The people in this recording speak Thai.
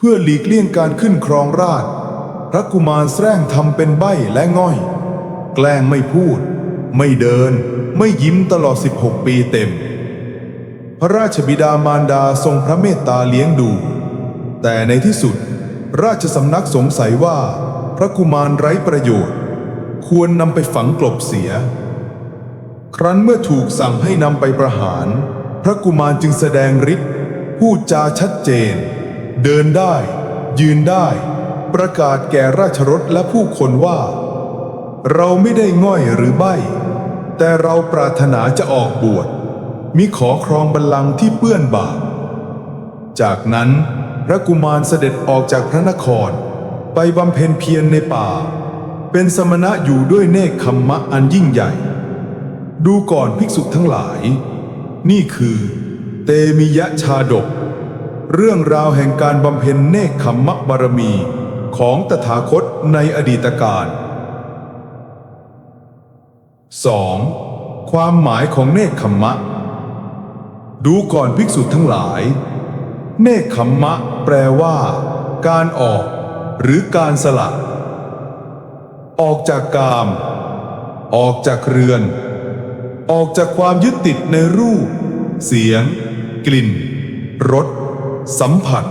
เพื่อหลีกเลี่ยงการขึ้นครองราชพระกุมารแสร้งทำเป็นใบ้และง่อย แกล้งไม่พูด ไม่เดิน ไม่ยิ้มตลอด 16 ปีเต็ม พระราชบิดามารดาทรงพระเมตตาเลี้ยงดู แต่ในที่สุด ราชสำนักสงสัยว่า พระกุมารไร้ประโยชน์ ควรนำไปฝังกลบเสีย ครั้นเมื่อถูกสั่งให้นำไปประหาร พระกุมารจึงแสดงฤทธิ์พูดจาชัดเจน เดินได้ ยืนได้ ประกาศแก่ราชรถและผู้คนว่า เราไม่ได้ง่อยหรือใบ้ แต่เราปรารถนาจะออกบวชมิขอครองบัลลังก์ที่เปื้อนบาปจากนั้นพระกุมารเสด็จออกจากพระนคร ไปบำเพ็ญเพียรในป่า เป็นสมณะอยู่ด้วยเนคขมมะอันยิ่งใหญ่ ดูก่อนภิกษุทั้งหลาย นี่คือ เตมิยะชาดก เรื่องราวแห่งการบำเพ็ญเนคขมมะบารมีของตถาคตในอดีตการ 2. ความหมายของเนคขมมะ ดูก่อนภิกษุทั้งหลาย เนคขมมะแปลว่า การออก หรือการสละ ออกจากกาม ออกจากเรือน ออกจากความยึดติดในรูป เสียง กลิ่นรส สัมผัส